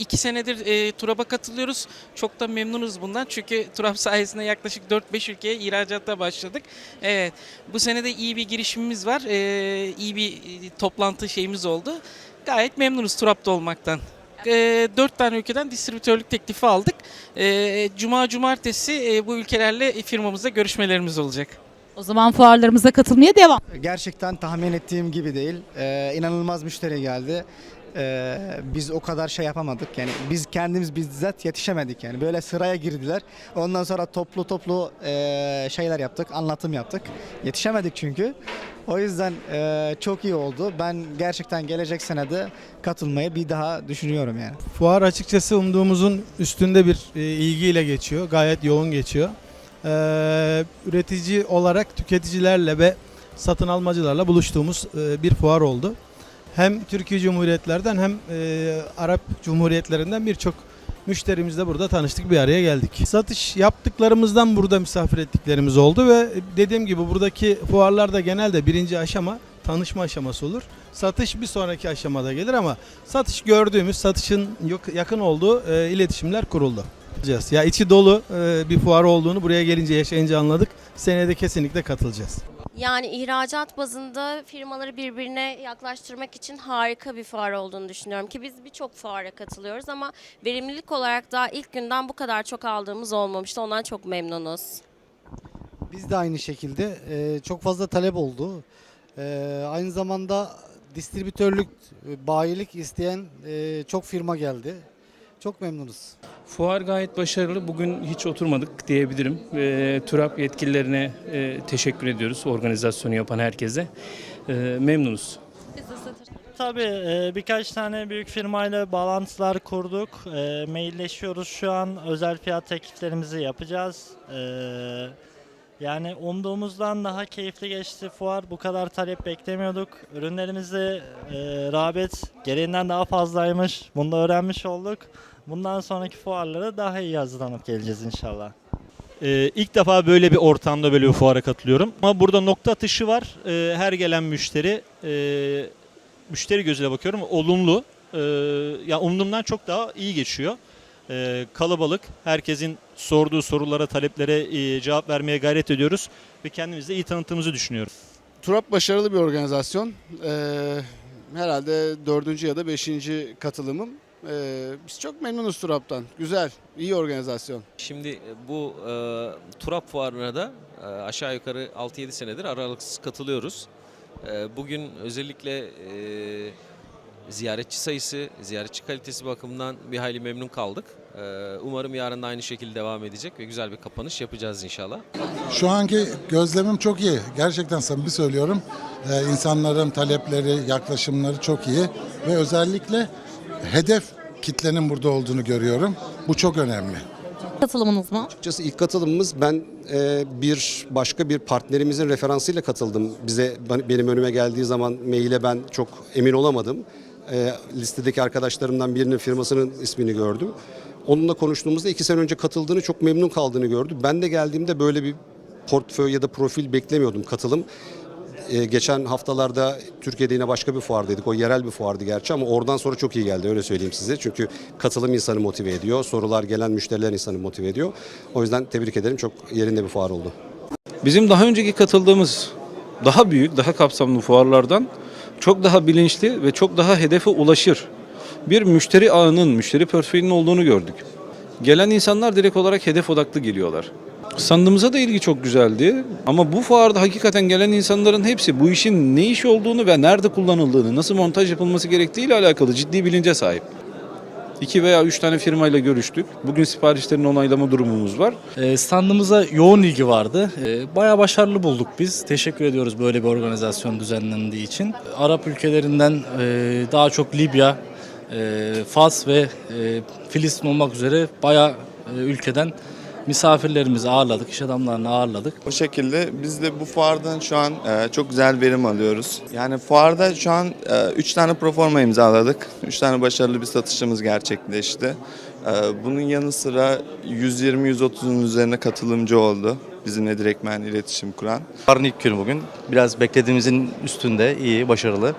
iki senedir e, TURAB'a katılıyoruz. Çok da memnunuz bundan. Çünkü TURAB sayesinde yaklaşık 4-5 ülkeye ihracatta başladık. Evet. Bu sene de iyi bir girişimimiz var. E, iyi bir e, toplantı şeyimiz oldu. Gayet memnunuz TURAB'da olmaktan. E, 4 tane ülkeden distribütörlük teklifi aldık. E, Cuma cumartesi e, bu ülkelerle firmamızda görüşmelerimiz olacak. O zaman fuarlarımıza katılmaya devam. Gerçekten tahmin ettiğim gibi değil. Ee, inanılmaz müşteri geldi. Ee, biz o kadar şey yapamadık. Yani biz kendimiz bizzat yetişemedik yani. Böyle sıraya girdiler. Ondan sonra toplu toplu e, şeyler yaptık, anlatım yaptık. Yetişemedik çünkü. O yüzden e, çok iyi oldu. Ben gerçekten gelecek senede katılmayı bir daha düşünüyorum yani. Fuar açıkçası umduğumuzun üstünde bir e, ilgiyle geçiyor. Gayet yoğun geçiyor. Ee, üretici olarak tüketicilerle ve satın almacılarla buluştuğumuz e, bir fuar oldu. Hem Türkiye Cumhuriyetlerden hem e, Arap Cumhuriyetlerinden birçok müşterimizle burada tanıştık bir araya geldik. Satış yaptıklarımızdan burada misafir ettiklerimiz oldu ve dediğim gibi buradaki fuarlarda genelde birinci aşama tanışma aşaması olur. Satış bir sonraki aşamada gelir ama satış gördüğümüz, satışın yakın olduğu e, iletişimler kuruldu. Ya içi dolu e, bir fuar olduğunu buraya gelince yaşayınca anladık. Seneye de kesinlikle katılacağız. Yani ihracat bazında firmaları birbirine yaklaştırmak için harika bir fuar olduğunu düşünüyorum ki biz birçok fuara katılıyoruz ama verimlilik olarak daha ilk günden bu kadar çok aldığımız olmamıştı. Ondan çok memnunuz. Biz de aynı şekilde e, çok fazla talep oldu. E, aynı zamanda distribütörlük, e, bayilik isteyen çok firma geldi. Çok memnunuz. Fuar gayet başarılı. Bugün hiç oturmadık diyebilirim. E, TÜRAP yetkililerine e, teşekkür ediyoruz. Organizasyonu yapan herkese. E, memnunuz. Tabii e, birkaç tane büyük firmayla bağlantılar kurduk. E, mailleşiyoruz şu an. Özel fiyat tekliflerimizi yapacağız. E, yani umduğumuzdan daha keyifli geçti fuar. Bu kadar talep beklemiyorduk. Ürünlerimizde e, rağbet gereğinden daha fazlaymış. Bunu da öğrenmiş olduk. Bundan sonraki fuarlara daha iyi hazırlanıp geleceğiz inşallah. Ee, ilk defa böyle bir ortamda böyle bir fuara katılıyorum. Ama burada nokta atışı var. Ee, her gelen müşteri, e, müşteri gözüyle bakıyorum olumlu. Ee, ya umduğumdan çok daha iyi geçiyor. Ee, kalabalık, herkesin sorduğu sorulara, taleplere e, cevap vermeye gayret ediyoruz ve kendimizi iyi tanıttığımızı düşünüyorum. Turap başarılı bir organizasyon. Ee, herhalde dördüncü ya da beşinci katılımım. Ee, biz çok memnunuz Turap'tan. Güzel, iyi organizasyon. Şimdi e, bu e, Turap Fuarı'na da e, aşağı yukarı 6-7 senedir aralıksız katılıyoruz. E, bugün özellikle e, ziyaretçi sayısı, ziyaretçi kalitesi bakımından bir hayli memnun kaldık. E, umarım yarın da aynı şekilde devam edecek ve güzel bir kapanış yapacağız inşallah. Şu anki gözlemim çok iyi. Gerçekten samimi söylüyorum. Ee, insanların talepleri, yaklaşımları çok iyi. Ve özellikle hedef kitlenin burada olduğunu görüyorum. Bu çok önemli. Katılımınız mı? Açıkçası ilk katılımımız ben e, bir başka bir partnerimizin referansıyla katıldım. Bize benim önüme geldiği zaman maile ben çok emin olamadım. E, listedeki arkadaşlarımdan birinin firmasının ismini gördüm. Onunla konuştuğumuzda iki sene önce katıldığını çok memnun kaldığını gördüm. Ben de geldiğimde böyle bir portföy ya da profil beklemiyordum katılım. E, geçen haftalarda Türkiye'de yine başka bir fuardaydık. O yerel bir fuardı gerçi ama oradan sonra çok iyi geldi öyle söyleyeyim size. Çünkü katılım insanı motive ediyor. Sorular gelen müşteriler insanı motive ediyor. O yüzden tebrik ederim. Çok yerinde bir fuar oldu. Bizim daha önceki katıldığımız daha büyük, daha kapsamlı fuarlardan çok daha bilinçli ve çok daha hedefe ulaşır bir müşteri ağının, müşteri portföyünün olduğunu gördük. Gelen insanlar direkt olarak hedef odaklı geliyorlar. Sandığımıza da ilgi çok güzeldi ama bu fuarda hakikaten gelen insanların hepsi bu işin ne iş olduğunu ve nerede kullanıldığını, nasıl montaj yapılması gerektiğiyle alakalı ciddi bilince sahip. İki veya üç tane firmayla görüştük. Bugün siparişlerin onaylama durumumuz var. E, standımıza yoğun ilgi vardı. E, bayağı başarılı bulduk biz. Teşekkür ediyoruz böyle bir organizasyon düzenlendiği için. Arap ülkelerinden e, daha çok Libya, e, Fas ve e, Filistin olmak üzere bayağı e, ülkeden misafirlerimizi ağırladık, iş adamlarını ağırladık. O şekilde biz de bu fuardan şu an e, çok güzel verim alıyoruz. Yani fuarda şu an 3 tane proforma imzaladık. 3 tane başarılı bir satışımız gerçekleşti. E, bunun yanı sıra 120-130'un üzerine katılımcı oldu. Bizimle direktmen iletişim kuran. Fuarın ilk günü bugün. Biraz beklediğimizin üstünde, iyi, başarılı.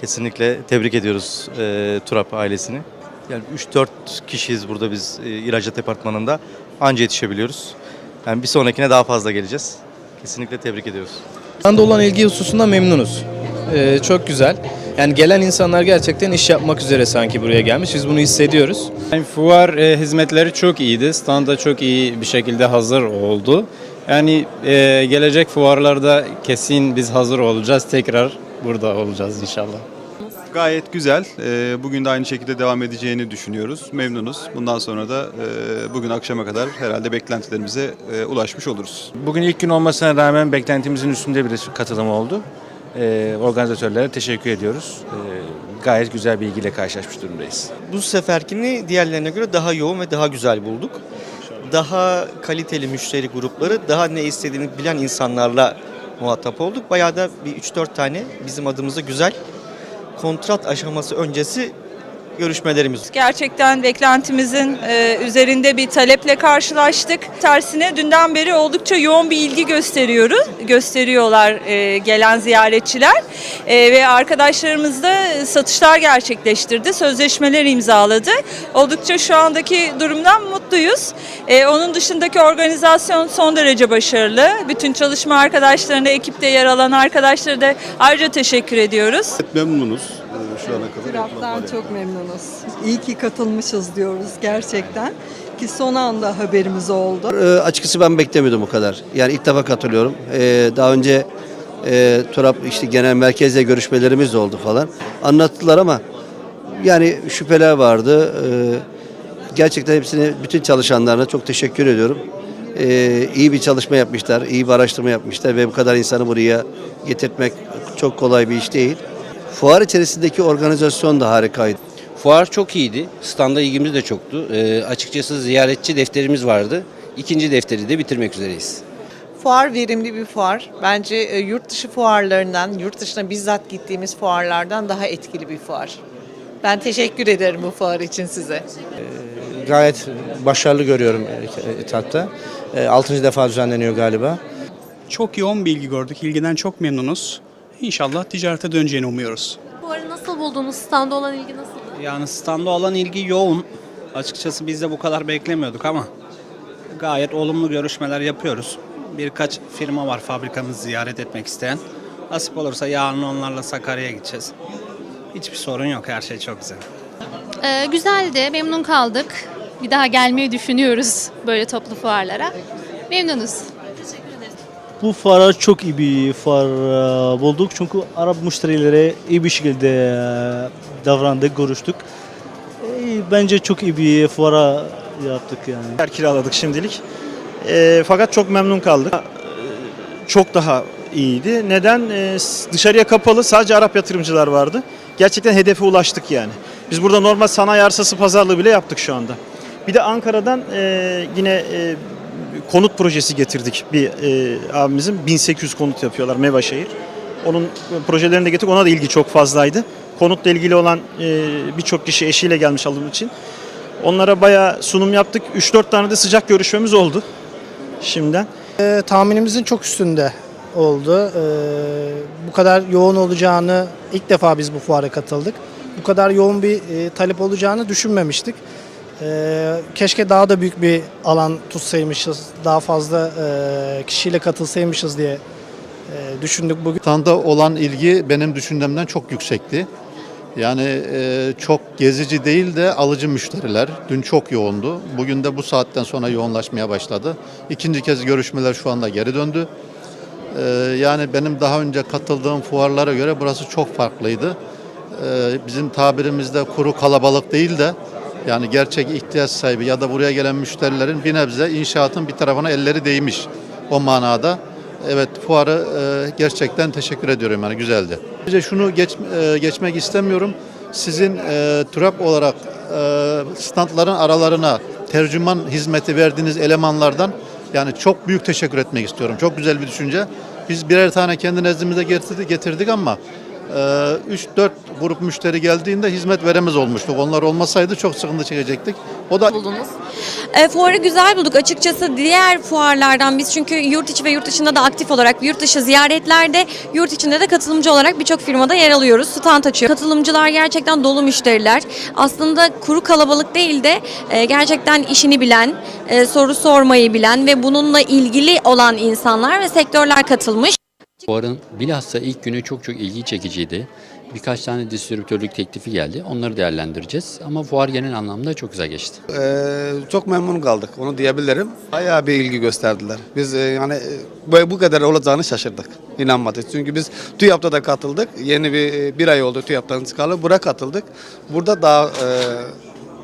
Kesinlikle tebrik ediyoruz e, Turap ailesini. Yani 3-4 kişiyiz burada biz e, ihracat departmanında. Anca yetişebiliyoruz. Yani bir sonrakine daha fazla geleceğiz. Kesinlikle tebrik ediyoruz. Standa olan ilgi hususunda memnunuz. Ee, çok güzel. Yani gelen insanlar gerçekten iş yapmak üzere sanki buraya gelmiş. Biz bunu hissediyoruz. Yani fuar e, hizmetleri çok iyiydi. Stand da çok iyi bir şekilde hazır oldu. Yani e, gelecek fuarlarda kesin biz hazır olacağız. Tekrar burada olacağız inşallah. Gayet güzel. Ee, Bugün de aynı şekilde devam edeceğini düşünüyoruz. Memnunuz. Bundan sonra da e, bugün akşama kadar herhalde beklentilerimize e, ulaşmış oluruz. Bugün ilk gün olmasına rağmen beklentimizin üstünde bir katılım oldu. Ee, organizatörlere teşekkür ediyoruz. Gayet güzel bir ilgiyle karşılaşmış durumdayız. Bu seferkini diğerlerine göre daha yoğun ve daha güzel bulduk. Daha kaliteli müşteri grupları, daha ne istediğini bilen insanlarla muhatap olduk. Bayağı da bir 3-4 tane bizim adımıza güzel kontrat aşaması öncesi görüşmelerimiz Gerçekten beklentimizin e, üzerinde bir taleple karşılaştık. Tersine dünden beri oldukça yoğun bir ilgi gösteriyoruz. Gösteriyorlar e, gelen ziyaretçiler. E, ve arkadaşlarımız da satışlar gerçekleştirdi. Sözleşmeler imzaladı. Oldukça şu andaki durumdan mutluyuz. E, onun dışındaki organizasyon son derece başarılı. Bütün çalışma arkadaşlarına, ekipte yer alan arkadaşlara da ayrıca teşekkür ediyoruz. Memnunuz şu ana kadar. Trabzon çok memnunuz. İyi ki katılmışız diyoruz gerçekten. Ki son anda haberimiz oldu. Ee, açıkçası ben beklemiyordum bu kadar. Yani ilk defa katılıyorum. Ee, daha önce e, TURAP işte genel merkezle görüşmelerimiz de oldu falan. Anlattılar ama yani şüpheler vardı. Ee, gerçekten hepsine, bütün çalışanlarına çok teşekkür ediyorum. Ee, iyi bir çalışma yapmışlar, iyi bir araştırma yapmışlar ve bu kadar insanı buraya getirtmek çok kolay bir iş değil. Fuar içerisindeki organizasyon da harikaydı. Fuar çok iyiydi. Standa ilgimiz de çoktu. Ee, açıkçası ziyaretçi defterimiz vardı. İkinci defteri de bitirmek üzereyiz. Fuar verimli bir fuar. Bence e, yurt dışı fuarlarından, yurt dışına bizzat gittiğimiz fuarlardan daha etkili bir fuar. Ben teşekkür ederim bu fuar için size. Gayet başarılı görüyorum etapta. Altıncı defa düzenleniyor galiba. Çok yoğun bir ilgi gördük. İlgiden çok memnunuz. İnşallah ticarete döneceğini umuyoruz. Fuarı nasıl buldunuz? Standa olan ilgi nasıldı? Yani standa olan ilgi yoğun. Açıkçası biz de bu kadar beklemiyorduk ama gayet olumlu görüşmeler yapıyoruz. Birkaç firma var fabrikamızı ziyaret etmek isteyen. Nasip olursa yarın onlarla Sakarya'ya gideceğiz. Hiçbir sorun yok. Her şey çok güzel. Ee, güzeldi. Memnun kaldık. Bir daha gelmeyi düşünüyoruz böyle toplu fuarlara. Memnunuz. Bu fuara çok iyi bir fuar e, bulduk. Çünkü Arap müşterilere iyi bir şekilde e, davrandık, görüştük. E, Bence çok iyi bir fuara yaptık yani. Yer kiraladık şimdilik. E, fakat çok memnun kaldık. Çok daha iyiydi. Neden? E, dışarıya kapalı sadece Arap yatırımcılar vardı. Gerçekten hedefe ulaştık yani. Biz burada normal sanayi arsası pazarlığı bile yaptık şu anda. Bir de Ankara'dan e, yine e, konut projesi getirdik bir e, abimizin. 1800 konut yapıyorlar Mevaşehir. Onun projelerini de getirdik. Ona da ilgi çok fazlaydı. Konutla ilgili olan e, birçok kişi eşiyle gelmiş alım için. Onlara bayağı sunum yaptık. 3-4 tane de sıcak görüşmemiz oldu şimdiden. tahminimizin çok üstünde oldu. Ee, bu kadar yoğun olacağını ilk defa biz bu fuara katıldık. Bu kadar yoğun bir e, talep olacağını düşünmemiştik. Ee, keşke daha da büyük bir alan tutsaymışız, daha fazla e, kişiyle katılsaymışız diye e, düşündük bugün. Standa olan ilgi benim düşündüğümden çok yüksekti. Yani e, çok gezici değil de alıcı müşteriler. Dün çok yoğundu. Bugün de bu saatten sonra yoğunlaşmaya başladı. İkinci kez görüşmeler şu anda geri döndü. Yani benim daha önce katıldığım fuarlara göre burası çok farklıydı. Bizim tabirimizde kuru kalabalık değil de yani gerçek ihtiyaç sahibi ya da buraya gelen müşterilerin bir nebze inşaatın bir tarafına elleri değmiş o manada. Evet fuarı e, gerçekten teşekkür ediyorum yani güzeldi. Ayrıca şunu geç, e, geçmek istemiyorum. Sizin e, TURAP olarak e, standların aralarına tercüman hizmeti verdiğiniz elemanlardan yani çok büyük teşekkür etmek istiyorum. Çok güzel bir düşünce. Biz birer tane kendi nezdimize getirdik, getirdik ama 3-4 grup müşteri geldiğinde hizmet veremez olmuştuk. Onlar olmasaydı çok sıkıntı çekecektik. O da Buldunuz. E, fuarı güzel bulduk. Açıkçası diğer fuarlardan biz çünkü yurt içi ve yurt dışında da aktif olarak yurt dışı ziyaretlerde yurt içinde de katılımcı olarak birçok firmada yer alıyoruz. Stand açıyor. Katılımcılar gerçekten dolu müşteriler. Aslında kuru kalabalık değil de e, gerçekten işini bilen, e, soru sormayı bilen ve bununla ilgili olan insanlar ve sektörler katılmış. Fuarın bilhassa ilk günü çok çok ilgi çekiciydi. Birkaç tane distribütörlük teklifi geldi. Onları değerlendireceğiz. Ama fuar genel anlamda çok güzel geçti. Ee, çok memnun kaldık onu diyebilirim. Bayağı bir ilgi gösterdiler. Biz e, yani e, bu- kadar olacağını şaşırdık. İnanmadık. Çünkü biz TÜYAP'ta da katıldık. Yeni bir e, bir ay oldu TÜYAP'tan çıkalı. Buraya katıldık. Burada daha e,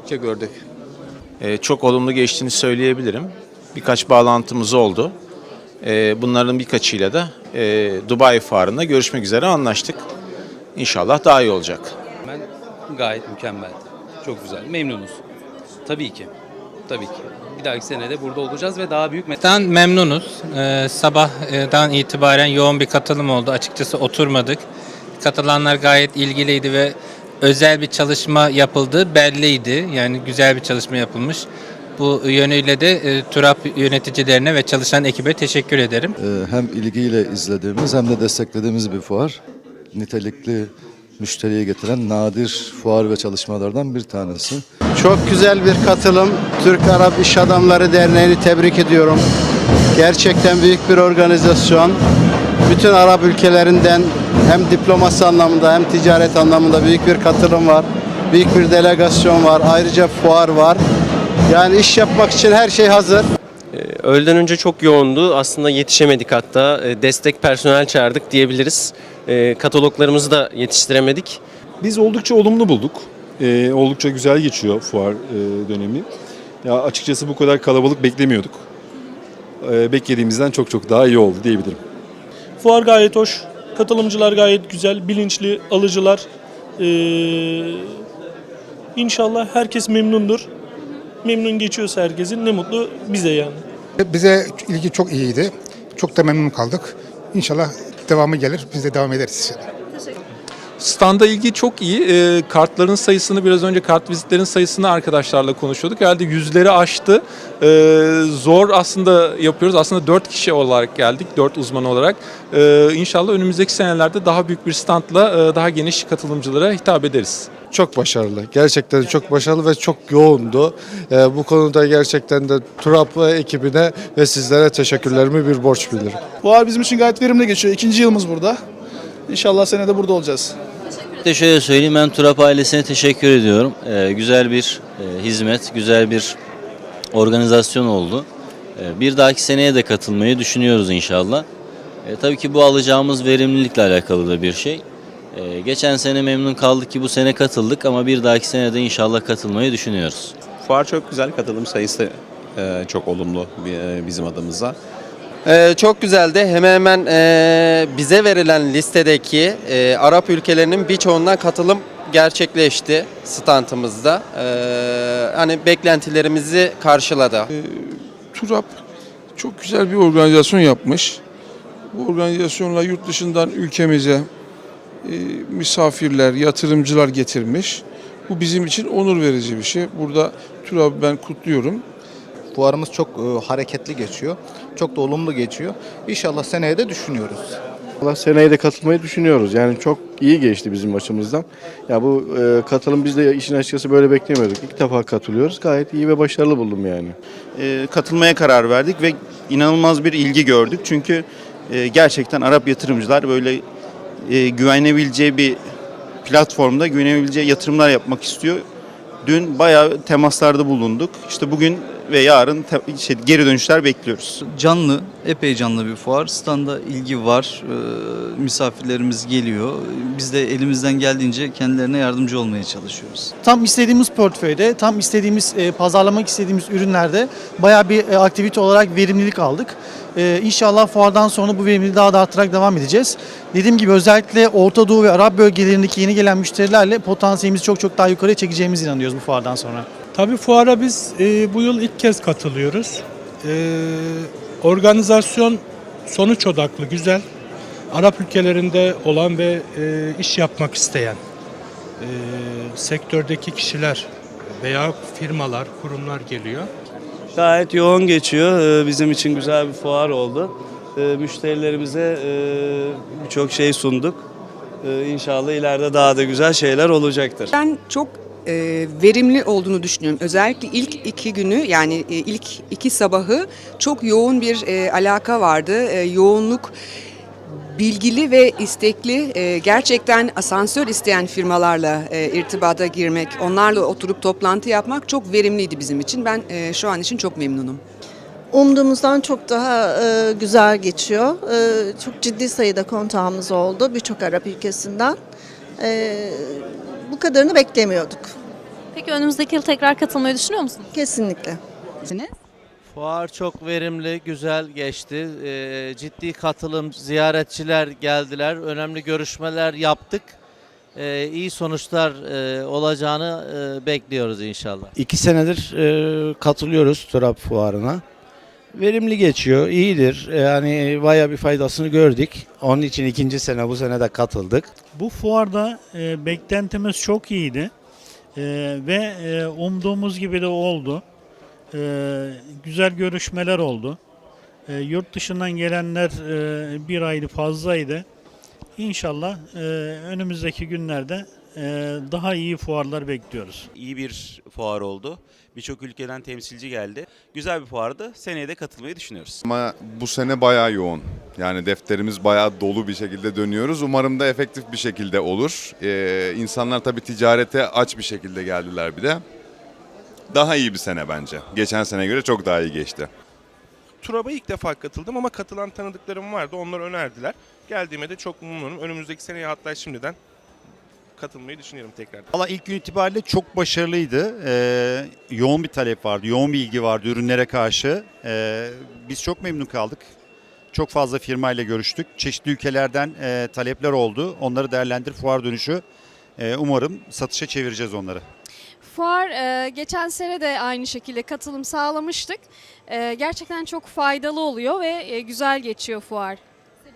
şey gördük. Ee, çok olumlu geçtiğini söyleyebilirim. Birkaç bağlantımız oldu. Ee, bunların birkaçıyla da e, Dubai Fuarı'nda görüşmek üzere anlaştık. İnşallah daha iyi olacak. Ben gayet mükemmel. Çok güzel. Memnunuz. Tabii ki. Tabii ki. Bir dahaki sene de burada olacağız ve daha büyük Dan memnunuz. Ee, sabahdan itibaren yoğun bir katılım oldu. Açıkçası oturmadık. Katılanlar gayet ilgiliydi ve özel bir çalışma yapıldığı belliydi. Yani güzel bir çalışma yapılmış. Bu yönüyle de e, TURAP yöneticilerine ve çalışan ekibe teşekkür ederim. Ee, hem ilgiyle izlediğimiz hem de desteklediğimiz bir fuar. Nitelikli müşteriye getiren nadir fuar ve çalışmalardan bir tanesi. Çok güzel bir katılım. Türk Arap İş Adamları Derneği'ni tebrik ediyorum. Gerçekten büyük bir organizasyon. Bütün Arap ülkelerinden hem diplomasi anlamında hem ticaret anlamında büyük bir katılım var. Büyük bir delegasyon var. Ayrıca fuar var. Yani iş yapmak için her şey hazır. Öğleden önce çok yoğundu. Aslında yetişemedik hatta. E, Destek personel çağırdık diyebiliriz. E, Kataloglarımızı da yetiştiremedik. Biz oldukça olumlu bulduk. Ee, oldukça güzel geçiyor fuar e, dönemi. Ya açıkçası bu kadar kalabalık beklemiyorduk. Ee, beklediğimizden çok çok daha iyi oldu diyebilirim. Fuar gayet hoş. Katılımcılar gayet güzel, bilinçli, alıcılar. Ee, inşallah herkes memnundur. Memnun geçiyorsa herkesin ne mutlu bize yani. Bize ilgi çok iyiydi. Çok da memnun kaldık. İnşallah devamı gelir. Biz de devam ederiz inşallah. Standa ilgi çok iyi. Ee, kartların sayısını biraz önce kart vizitlerin sayısını arkadaşlarla konuşuyorduk. Herhalde yüzleri aştı. Ee, zor aslında yapıyoruz. Aslında dört kişi olarak geldik. Dört uzman olarak. Ee, inşallah önümüzdeki senelerde daha büyük bir standla e, daha geniş katılımcılara hitap ederiz. Çok başarılı. Gerçekten çok başarılı ve çok yoğundu. Ee, bu konuda gerçekten de Turap ekibine ve sizlere teşekkürlerimi bir borç bilirim. Fuar bizim için gayet verimli geçiyor. İkinci yılımız burada. İnşallah senede burada olacağız. de şöyle söyleyeyim ben Turap ailesine teşekkür ediyorum. Ee, güzel bir e, hizmet, güzel bir organizasyon oldu. Ee, bir dahaki seneye de katılmayı düşünüyoruz inşallah. E, tabii ki bu alacağımız verimlilikle alakalı da bir şey. E, geçen sene memnun kaldık ki bu sene katıldık ama bir dahaki sene de inşallah katılmayı düşünüyoruz. Fuar çok güzel, katılım sayısı e, çok olumlu e, bizim adımıza. Ee, çok güzeldi. Hemen hemen e, bize verilen listedeki e, Arap ülkelerinin birçoğundan katılım gerçekleşti standımızda. Ee, hani beklentilerimizi karşıladı. TURAP çok güzel bir organizasyon yapmış. Bu organizasyonla yurt dışından ülkemize e, misafirler, yatırımcılar getirmiş. Bu bizim için onur verici bir şey. Burada TURAP'ı ben kutluyorum. Fuarımız çok e, hareketli geçiyor. Çok da olumlu geçiyor. İnşallah seneye de düşünüyoruz. Allah seneye de katılmayı düşünüyoruz. Yani çok iyi geçti bizim açımızdan. Ya bu e, katılım biz de işin açıkçası böyle beklemiyorduk. İlk defa katılıyoruz. Gayet iyi ve başarılı buldum yani. e, katılmaya karar verdik ve inanılmaz bir ilgi gördük. Çünkü e, gerçekten Arap yatırımcılar böyle e, güvenebileceği bir platformda güvenebileceği yatırımlar yapmak istiyor. Dün bayağı temaslarda bulunduk. İşte bugün ve yarın şey, geri dönüşler bekliyoruz. Canlı, epey canlı bir fuar. Standa ilgi var. Ee, misafirlerimiz geliyor. Biz de elimizden geldiğince kendilerine yardımcı olmaya çalışıyoruz. Tam istediğimiz portföyde, tam istediğimiz e, pazarlamak istediğimiz ürünlerde bayağı bir e, aktivite olarak verimlilik aldık. E, inşallah fuardan sonra bu verimliliği daha da arttırarak devam edeceğiz. Dediğim gibi özellikle Orta Doğu ve Arap bölgelerindeki yeni gelen müşterilerle potansiyelimizi çok çok daha yukarıya çekeceğimize inanıyoruz bu fuardan sonra. Tabii fuara biz e, bu yıl ilk kez katılıyoruz. E, organizasyon sonuç odaklı, güzel. Arap ülkelerinde olan ve e, iş yapmak isteyen e, sektördeki kişiler veya firmalar, kurumlar geliyor. Gayet yoğun geçiyor. Ee, Bizim için güzel bir fuar oldu. Ee, Müşterilerimize e, birçok şey sunduk. İnşallah ileride daha da güzel şeyler olacaktır. Ben çok e, verimli olduğunu düşünüyorum. Özellikle ilk iki günü yani e, ilk iki sabahı çok yoğun bir e, alaka vardı. E, yoğunluk bilgili ve istekli e, gerçekten asansör isteyen firmalarla e, irtibata girmek, onlarla oturup toplantı yapmak çok verimliydi bizim için. Ben e, şu an için çok memnunum. Umduğumuzdan çok daha e, güzel geçiyor. E, çok ciddi sayıda kontağımız oldu birçok Arap ülkesinden. E, bu kadarını beklemiyorduk. Peki önümüzdeki yıl tekrar katılmayı düşünüyor musunuz? Kesinlikle. Fuar çok verimli, güzel geçti. Ee, ciddi katılım, ziyaretçiler geldiler. Önemli görüşmeler yaptık. Ee, iyi sonuçlar e, olacağını e, bekliyoruz inşallah. İki senedir e, katılıyoruz TÜRAP fuarına. Verimli geçiyor, iyidir. Yani bayağı bir faydasını gördük. Onun için ikinci sene bu sene de katıldık. Bu fuarda e, beklentimiz çok iyiydi E, ve e, umduğumuz gibi de oldu. E, güzel görüşmeler oldu. E, yurt dışından gelenler e, bir aydı fazlaydı. İnşallah e, önümüzdeki günlerde e, daha iyi fuarlar bekliyoruz. İyi bir fuar oldu. Birçok ülkeden temsilci geldi. Güzel bir fuardı. Seneye de katılmayı düşünüyoruz. Ama bu sene bayağı yoğun. Yani defterimiz bayağı dolu bir şekilde dönüyoruz. Umarım da efektif bir şekilde olur. Ee, insanlar tabii ticarete aç bir şekilde geldiler bir de. Daha iyi bir sene bence. Geçen sene göre çok daha iyi geçti. TURAB'a ilk defa katıldım ama katılan tanıdıklarım vardı. Onlar önerdiler. Geldiğime de çok memnunum. Önümüzdeki seneye hatta şimdiden katılmayı düşünüyorum tekrar. Valla ilk gün itibariyle çok başarılıydı. Ee, yoğun bir talep vardı, yoğun bir ilgi vardı ürünlere karşı. Ee, biz çok memnun kaldık. Çok fazla firmayla görüştük. Çeşitli ülkelerden e, talepler oldu. Onları değerlendirip fuar dönüşü e, umarım satışa çevireceğiz onları. Fuar e, geçen sene de aynı şekilde katılım sağlamıştık. E, gerçekten çok faydalı oluyor ve e, güzel geçiyor fuar.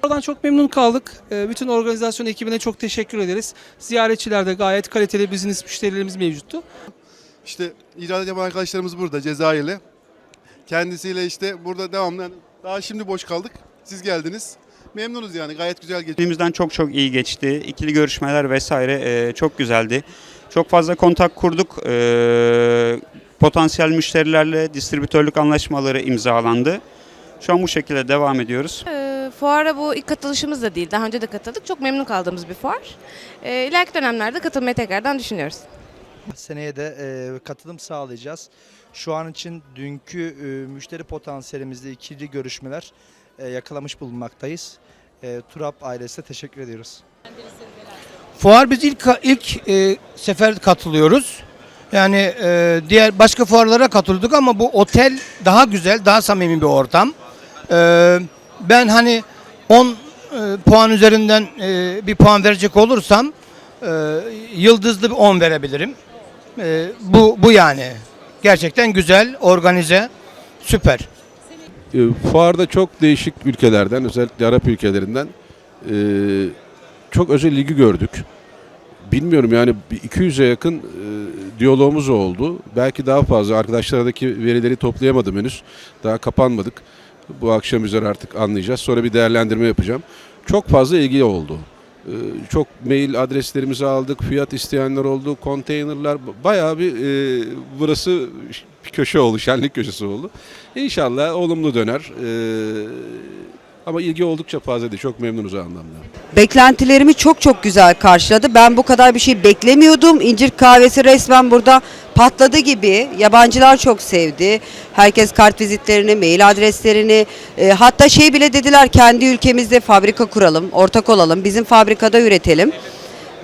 Oradan çok memnun kaldık. Ee, Bütün organizasyon ekibine çok teşekkür ederiz. Ziyaretçiler de gayet kaliteli business müşterilerimiz mevcuttu. İşte icat yapan arkadaşlarımız burada Cezayirli. Kendisiyle işte burada devamlı yani daha şimdi boş kaldık. Siz geldiniz. Memnunuz yani gayet güzel geçti. Birbirimizden çok çok iyi geçti. İkili görüşmeler vesaire e, çok güzeldi. Çok fazla kontak kurduk. E, potansiyel müşterilerle distribütörlük anlaşmaları imzalandı. Şu an bu şekilde devam ediyoruz. Ee, fuara bu ilk katılışımız da değil. Daha önce de katıldık. Çok memnun kaldığımız bir fuar. Ee, ileriki dönemlerde katılmayı tekrardan düşünüyoruz. Seneye de e, katılım sağlayacağız. Şu an için dünkü e, müşteri potansiyelimizde ikili görüşmeler e, yakalamış bulunmaktayız. E, Turap ailesine teşekkür ediyoruz. Fuar biz ilk ilk e, sefer katılıyoruz. Yani e, diğer başka fuarlara katıldık ama bu otel daha güzel, daha samimi bir ortam. E, ben hani 10 e, puan üzerinden e, bir puan verecek olursam e, yıldızlı bir 10 verebilirim. Bu bu yani. Gerçekten güzel, organize, süper. Fuarda çok değişik ülkelerden, özellikle Arap ülkelerinden çok özel ilgi gördük. Bilmiyorum yani bir 200'e yakın e, diyalogumuz oldu. Belki daha fazla arkadaşlardaki verileri toplayamadım henüz. Daha kapanmadık. Bu akşam üzere artık anlayacağız. Sonra bir değerlendirme yapacağım. Çok fazla ilgi oldu. E, Çok mail adreslerimizi aldık, fiyat isteyenler oldu, konteynerler. Bayağı bir e, burası bir köşe oldu, şenlik köşesi oldu. İnşallah olumlu döner. E, ama ilgi oldukça fazlaydı. Çok memnunuz o anlamda. Beklentilerimi çok çok güzel karşıladı. Ben bu kadar bir şey beklemiyordum. İncir kahvesi resmen burada patladı gibi. Yabancılar çok sevdi. Herkes kart vizitlerini, mail adreslerini, e, hatta şey bile dediler kendi ülkemizde fabrika kuralım, ortak olalım, bizim fabrikada üretelim.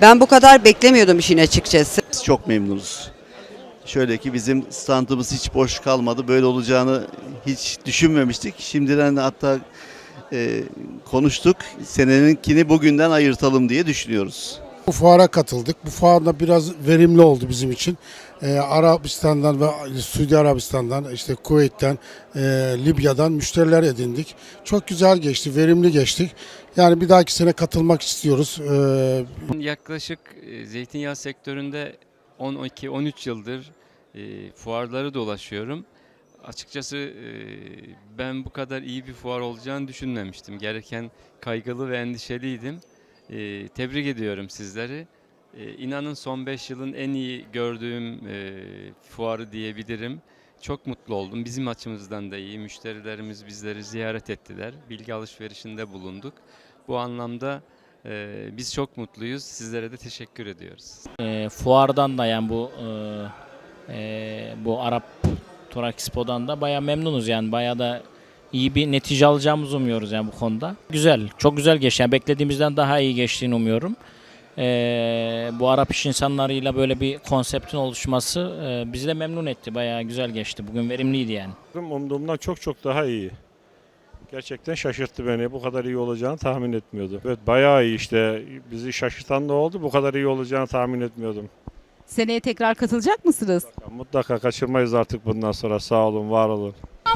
Ben bu kadar beklemiyordum işin açıkçası. Biz çok memnunuz. Şöyle ki bizim standımız hiç boş kalmadı. Böyle olacağını hiç düşünmemiştik. Şimdiden hatta e, konuştuk. Seneninkini bugünden ayırtalım diye düşünüyoruz. Bu fuara katıldık. Bu fuarda biraz verimli oldu bizim için. Ee, Arabistan'dan ve Suudi Arabistan'dan, işte Kuveyt'ten, e, Libya'dan müşteriler edindik. Çok güzel geçti, verimli geçtik. Yani bir dahaki sene katılmak istiyoruz. Ee, Yaklaşık e, zeytinyağı sektöründe 12-13 yıldır e, fuarları dolaşıyorum. Açıkçası ben bu kadar iyi bir fuar olacağını düşünmemiştim. Gereken kaygılı ve endişeliydim. Tebrik ediyorum sizleri. E, inanın son 5 yılın en iyi gördüğüm fuarı diyebilirim. Çok mutlu oldum. Bizim açımızdan da iyi. Müşterilerimiz bizleri ziyaret ettiler. Bilgi alışverişinde bulunduk. Bu anlamda e, biz çok mutluyuz. Sizlere de teşekkür ediyoruz. E, fuardan da yani bu e, bu Arap Turak Expo'dan da bayağı memnunuz yani bayağı da iyi bir netice alacağımızı umuyoruz yani bu konuda. Güzel, çok güzel geçti. Yani beklediğimizden daha iyi geçtiğini umuyorum. E, bu Arap iş insanlarıyla böyle bir konseptin oluşması e, bizi de memnun etti. Bayağı güzel geçti. Bugün verimliydi yani. Umduğumdan çok çok daha iyi. Gerçekten şaşırttı beni. Bu kadar iyi olacağını tahmin etmiyordum. Evet bayağı iyi işte. Bizi şaşırtan da oldu. Bu kadar iyi olacağını tahmin etmiyordum. Seneye tekrar katılacak mısınız? Mutlaka kaçırmayız artık bundan sonra. Sağ olun, var olun.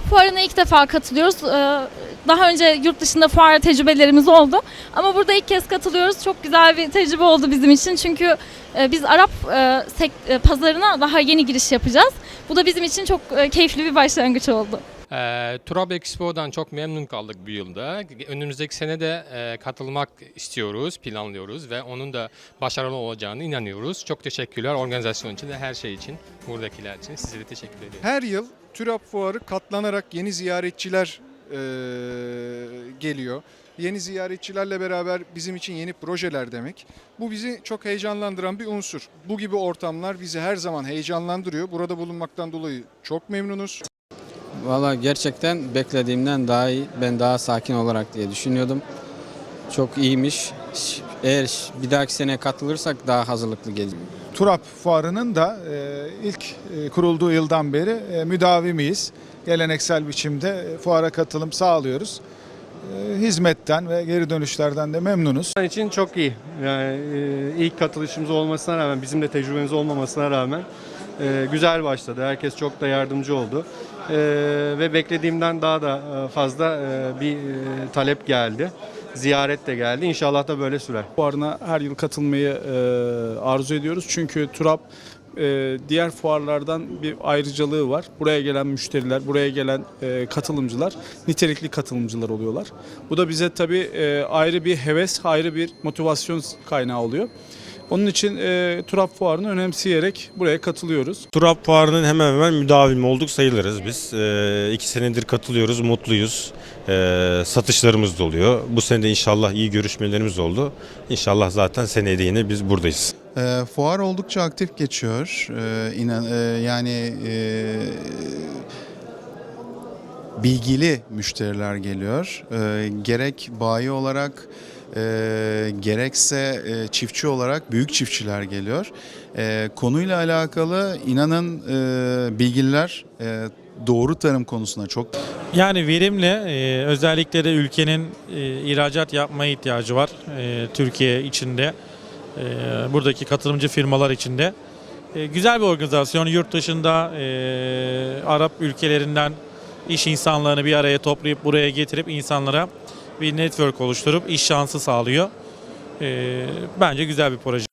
Fuarına ilk defa katılıyoruz. Ee, Daha önce yurt dışında fuar tecrübelerimiz oldu. Ama burada ilk kez katılıyoruz. Çok güzel bir tecrübe oldu bizim için. Çünkü e, biz Arap e, e, pazarına daha yeni giriş yapacağız. Bu da bizim için çok keyifli bir başlangıç oldu. E, Turab Expo'dan çok memnun kaldık bu yılda. Önümüzdeki sene de e, katılmak istiyoruz, planlıyoruz ve onun da başarılı olacağını inanıyoruz. Çok teşekkürler organizasyon için ve her şey için, buradakiler için. Size de teşekkür ederim. Her yıl TÜRAP Fuarı katlanarak yeni ziyaretçiler e, geliyor. Yeni ziyaretçilerle beraber bizim için yeni projeler demek. Bu bizi çok heyecanlandıran bir unsur. Bu gibi ortamlar bizi her zaman heyecanlandırıyor. Burada bulunmaktan dolayı çok memnunuz. Valla gerçekten beklediğimden daha iyi. Ben daha sakin olarak diye düşünüyordum. Çok iyiymiş. Eğer bir dahaki sene katılırsak daha hazırlıklı geleceğim. Turap Fuarı'nın da e, ilk e, kurulduğu yıldan beri e, müdavimiyiz. Geleneksel biçimde fuara katılım sağlıyoruz. Hizmetten ve geri dönüşlerden de memnunuz. Şu için çok iyi. Yani ilk katılışımız olmasına rağmen, bizim de tecrübemiz olmamasına rağmen güzel başladı. Herkes çok da yardımcı oldu. E, ve beklediğimden daha da e, fazla e, bir e, talep geldi. Ziyaret de geldi. İnşallah da böyle sürer. Fuarına her yıl katılmayı e, arzu ediyoruz. Çünkü TURAP e, diğer fuarlardan bir ayrıcalığı var. Buraya gelen müşteriler, buraya gelen e, katılımcılar nitelikli katılımcılar oluyorlar. Bu da bize tabii e, ayrı bir heves, ayrı bir motivasyon kaynağı oluyor. Onun için e, TURAP fuarını önemseyerek buraya katılıyoruz. Turap Fuarı'nın hemen hemen müdavimi olduk sayılırız biz. Ee, iki senedir katılıyoruz, mutluyuz. Ee, satışlarımız da oluyor. Bu sene de inşallah iyi görüşmelerimiz oldu. İnşallah zaten seneye de yine biz buradayız. E, fuar oldukça aktif geçiyor. E, inan, e, yani e, bilgili müşteriler geliyor. E, gerek bayi olarak e, gerekse e, çiftçi olarak büyük çiftçiler geliyor. E, konuyla alakalı inanın e, bilgiler e, doğru tarım konusunda çok Yani verimli, e, özellikle de ülkenin e, ihracat yapmaya ihtiyacı var e, Türkiye içinde, e, buradaki katılımcı firmalar içinde. E, güzel bir organizasyon, yurt dışında e, Arap ülkelerinden iş insanlarını bir araya toplayıp buraya getirip insanlara bir network oluşturup iş şansı sağlıyor. E, bence güzel bir proje.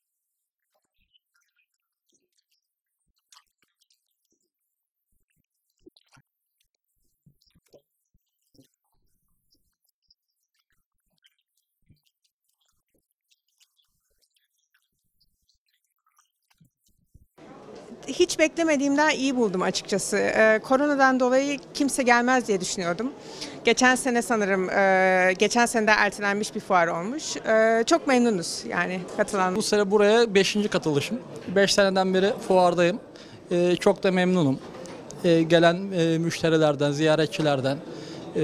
Hiç beklemediğimden iyi buldum açıkçası. Ee, koronadan dolayı kimse gelmez diye düşünüyordum. Geçen sene sanırım, e, geçen sene de ertelenmiş bir fuar olmuş. Ee, çok memnunuz yani katılan. Bu sene buraya 5. katılışım. 5 seneden beri fuardayım. Ee, çok da memnunum. Ee, gelen e, müşterilerden, ziyaretçilerden. e,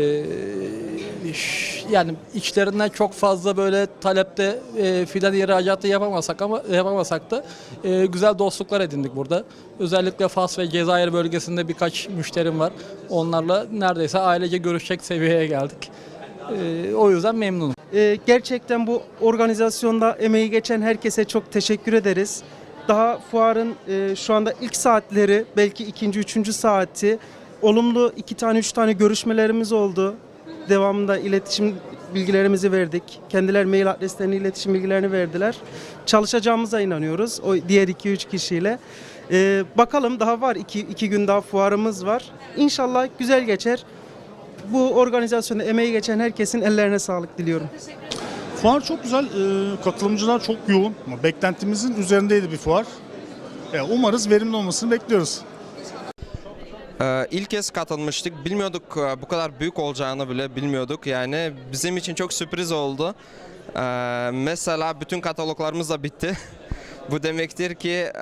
yani içlerinden çok fazla böyle talepte e, fidan ihracatı yapamasak ama yapamasak da e, güzel dostluklar edindik burada. Özellikle Fas ve Cezayir bölgesinde birkaç müşterim var. Onlarla neredeyse ailece görüşecek seviyeye geldik. E, o yüzden memnunum. Ee, gerçekten bu organizasyonda emeği geçen herkese çok teşekkür ederiz. Daha fuarın e, şu anda ilk saatleri, belki ikinci, üçüncü saati. Olumlu iki tane, üç tane görüşmelerimiz oldu. Devamında iletişim bilgilerimizi verdik. Kendiler mail adreslerini, iletişim bilgilerini verdiler. Çalışacağımıza inanıyoruz o diğer iki, üç kişiyle. Ee, bakalım daha var, iki, iki gün daha fuarımız var. İnşallah güzel geçer. Bu organizasyonda emeği geçen herkesin ellerine sağlık diliyorum. Fuar çok güzel. Ee, katılımcılar çok yoğun. Beklentimizin üzerindeydi bir fuar. Ee, umarız verimli olmasını bekliyoruz. Ee, ilk kez katılmıştık. Bilmiyorduk e, bu kadar büyük olacağını bile bilmiyorduk. Yani bizim için çok sürpriz oldu. Ee, mesela bütün kataloglarımız da bitti. bu demektir ki e,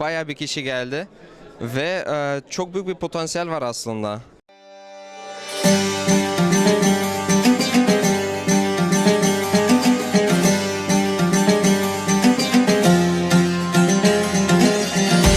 bayağı bir kişi geldi ve e, çok büyük bir potansiyel var aslında.